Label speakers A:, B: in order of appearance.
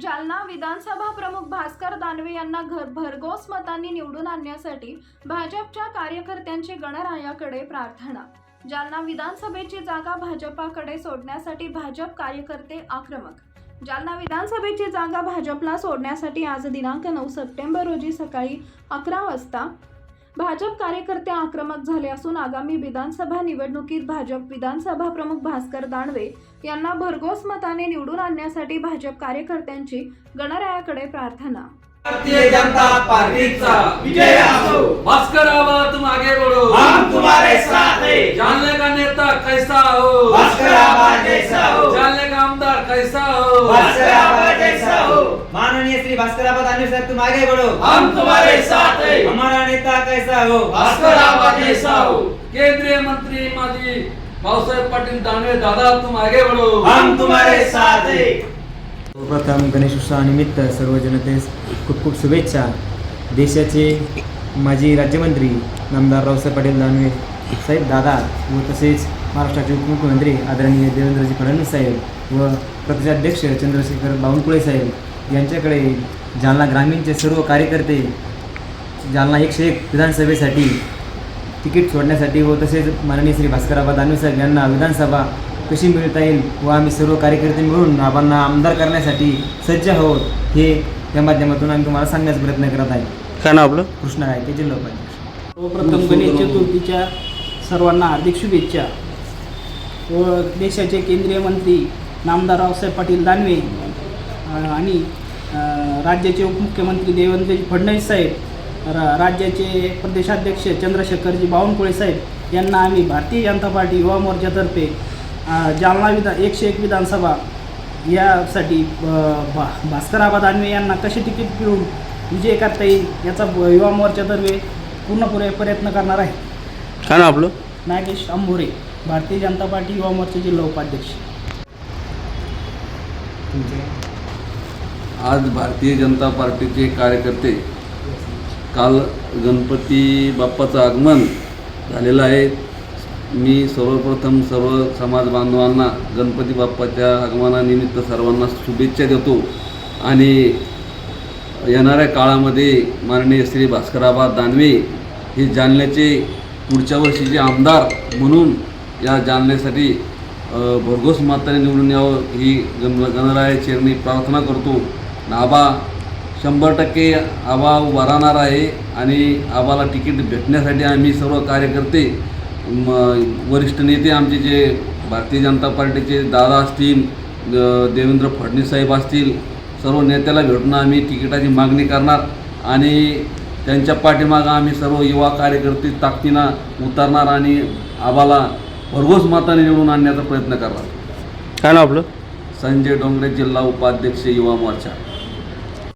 A: जालना विधानसभा प्रमुख भास्कर दानवे यांना घर भरघोस मतांनी निवडून आणण्यासाठी भाजपच्या कार्यकर्त्यांची गणरायाकडे प्रार्थना. जालना विधानसभेची जागा भाजपाकडे सोडण्यासाठी भाजप कार्यकर्ते आक्रमक. जालना विधानसभेची जागा भाजपला सोडण्यासाठी आज दिनांक नऊ सप्टेंबर रोजी सकाळी अकरा वाजता भाजप कार्यकर्ते आक्रमक झाले असून आगामी विधानसभा निवडणुकीत भाजप विधानसभा प्रमुख भास्कर दानवे यांना भरघोस मताने निवडून आणण्यासाठी भाजप कार्यकर्त्यांची गणरायाकडे प्रार्थना.
B: भारतीय जनता पार्टी का विजय असो.
C: भास्कराबाद तुम आगे बढ़ो
B: हम तुम्हारे साथ हैं.
C: जानने का नेता कैसा हो?
B: भास्कराबाद जैसा हो.
C: जानने का आमदार कैसा हो?
B: भास्कराबाद जैसा हो.
D: माननीय श्री भास्कराबाद दानवे साहब तुम आगे बढ़ो.
B: हम तुम्हारे साथ
D: हमारा नेता कैसा हो?
B: भास्कराबाद जैसा हो?
C: केंद्रीय मंत्री माजी भाऊसाहेब पाटील दानवे दादा तुम आगे बढ़ो।
B: हम तुम्हारे साथ हैं।
D: प्रथम गणेश उत्सवानिमित्त सर्व जनतेस खूप खूप शुभेच्छा. देशाचे माजी राज्यमंत्री नामदार रावसाहेब पाटील दानवे साहेब दादा व तसेच महाराष्ट्राचे उपमुख्यमंत्री आदरणीय देवेंद्रजी फडणवीस साहेब व प्रदेशाध्यक्ष चंद्रशेखर बावनकुळे साहेब यांच्याकडे जालना ग्रामीणचे सर्व कार्यकर्ते जालना एकशे एक विधानसभेसाठी तिकीट सोडण्यासाठी व तसेच माननीय श्री भास्कराबा दानवे साहेब यांना विधानसभा कशी मिळता येईल व आम्ही सर्व कार्यकर्ते मिळून आबांना आमदार करण्यासाठी सज्ज आहोत हे या माध्यमातून आम्ही तुम्हाला सांगण्याचा प्रयत्न करत आहे.
E: काय नाव आपलं?
D: कृष्ण गायके जिल्हा उपाध्यक्ष.
F: सर्वप्रथम गणेश चतुर्थीच्या सर्वांना हार्दिक शुभेच्छा व देशाचे केंद्रीय मंत्री नामदार रावसाहेब पाटील दानवे आणि राज्याचे उपमुख्यमंत्री देवेंद्रजी फडणवीस साहेब रा राज्याचे प्रदेशाध्यक्ष चंद्रशेखरजी बावनकुळे साहेब यांना आम्ही भारतीय जनता पार्टी युवा मोर्चातर्फे जालना विधा एकशे एक विधानसभा यासाठी भा भास्कराबा दानवे यांना कसे तिकीट मिळून विजय करता येईल याचा युवा मोर्चातर्फे पूर्णपुरे प्रयत्न करणार आहे.
E: काय आपलं?
F: नागेश अंभोरे भारतीय जनता पार्टी युवा मोर्चा जिल्हा उपाध्यक्ष.
C: आज भारतीय जनता पार्टीचे कार्यकर्ते काल गणपती बाप्पाचं आगमन झालेलं आहे. मी सर्वप्रथम सर्व समाज बांधवांना गणपती बाप्पाच्या आगमनानिमित्त सर्वांना शुभेच्छा देतो. आणि येणाऱ्या काळामध्ये माननीय श्री भास्कराबा दानवे हे जालन्याचे पुढच्या वर्षीचे आमदार म्हणून या जालन्यासाठी भरघोस माताने निवडून यावं ही गण गणरायाची प्रार्थना करतो. नाबा शंभर टक्के आबा उभा राहणार आहे आणि आबाला तिकीट भेटण्यासाठी आम्ही सर्व कार्यकर्ते म वरिष्ठ नेते आमचे जे भारतीय जनता पार्टीचे दादा असतील देवेंद्र फडणवीस साहेब असतील सर्व नेत्याला भेटून आम्ही तिकिटाची मागणी करणार आणि त्यांच्या पाठीमागं आम्ही सर्व युवा कार्यकर्ते ताकदीनं उतरणार आणि आबाला भरघोस माताने निवडून आणण्याचा प्रयत्न करणार.
E: काय नाव आपलं?
C: संजय डोंगरे जिल्हा उपाध्यक्ष युवा मोर्चा.